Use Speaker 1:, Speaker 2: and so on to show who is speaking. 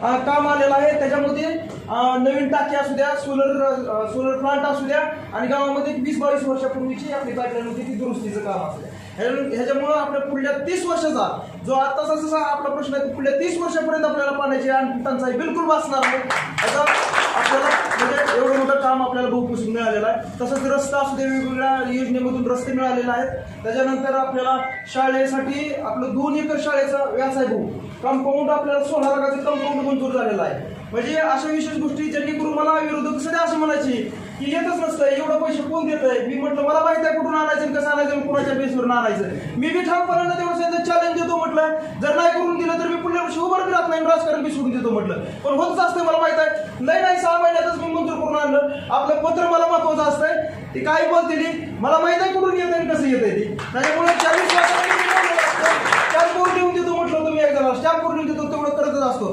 Speaker 1: काम आलेलं आहे. त्याच्यामध्ये नवीन टाकी असू द्या सोलर सोलर प्लांट असू द्या आणि गावामध्ये वीस बावीस वर्षापूर्वीची आपली पाईपलाईन होती ती दुरुस्तीचं काम असू द्या. ह्या- ह्याच्यामुळं आपल्या पुढल्या तीस वर्षाचा जो आत्ताचा जसा आपला प्रश्न आहे पुढल्या तीस वर्षापर्यंत आपल्याला पाण्याची आणि टंचाई बिलकुल वाचणार नाही. याचा आपल्याला म्हणजे काम आपल्याला बहुपुसून मिळालेलं आहे. तसंच रस्ता असू दे वेगवेगळ्या योजनेमधून रस्ते मिळालेले आहेत. त्याच्यानंतर आपल्याला शाळेसाठी आपलं दोन एकर शाळेचा व्यास आहे भाऊ कंपाऊंड आपल्याला सोळा लाखाचं कंपाऊंड मंजूर झालेलं आहे. म्हणजे अशा विशेष गोष्टी ज्यांनी करून मला विरोधक सध्या असं म्हणायची की येतच नसतं एवढं पैसे कोण देत आहे मी म्हटलं मला माहीत आहे कुठून आणायचं कसं आणायचं कुणाच्या बेसवरून आणायचं. मी बी ठामपणानं तेवढं चॅलेंज देतो म्हटलं. जर नाही करून दिलं तर मी पुढल्या वर्षी उभं राहत नाही राजकारण बी सोडून देतो म्हटलं. पण होतच असतं मला माहीत आहे नाही नाही सहा महिन्यातच मी मंजूर करून आणलं आपलं पत्र मला महत्वाचं असतंय. ती काय बोलते मला माहीत आहे कुठून येत आहे कसं येत आहे ती? त्याच्यामुळे चाळीस स्टॅम्प करून देऊन देतो म्हटलं तुम्ही एकदा. स्टॅम्प करून देतो तेवढं करतच असतो.